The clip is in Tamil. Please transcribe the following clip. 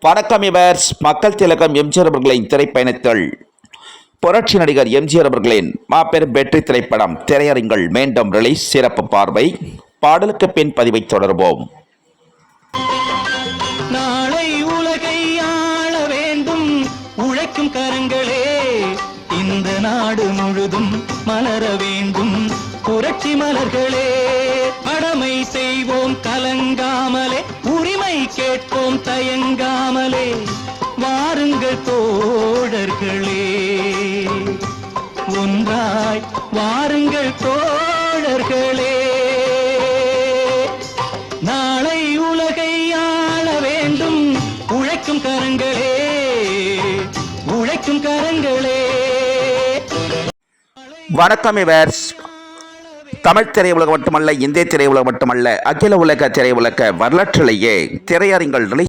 வணக்கம் இவர்ஸ். மக்கள் திலகம் எம்ஜிஆர் அவர்களின் திரைப்பயணத்தில். புரட்சி நடிகர் எம்ஜிஆர் அவர்களின் மாபெரும் வெற்றி திரைப்படம் திரையரங்கில் மீண்டும் ரிலீஸ் சிறப்பு பார்வை. பாடலுக்கு பின் பதிவை தொடர்வோம். நாளை உலகை ஆள வேண்டும். உழைக்கும் கரங்களே. இந்த நாடு முழுதும் மலர வேண்டும். புரட்சி மலர்களே கடமை செய்வோம். கலங்கா கேட்போம் தயங்காமலே வாருங்கள் தோழர்களே. ஒன்றாய் வாருங்கள் தோழர்களே. நாளை உலகை ஆள வேண்டும். உழைக்கும் கரங்களே உழைக்கும் கரங்களே. வணக்கம் இவர்ஸ் தமிழ் திரையுலகம் மட்டுமல்ல இந்திய திரையுலகம் மட்டுமல்ல அகில உலக திரையுலக வரலாற்றிலேயே திரையரங்கில்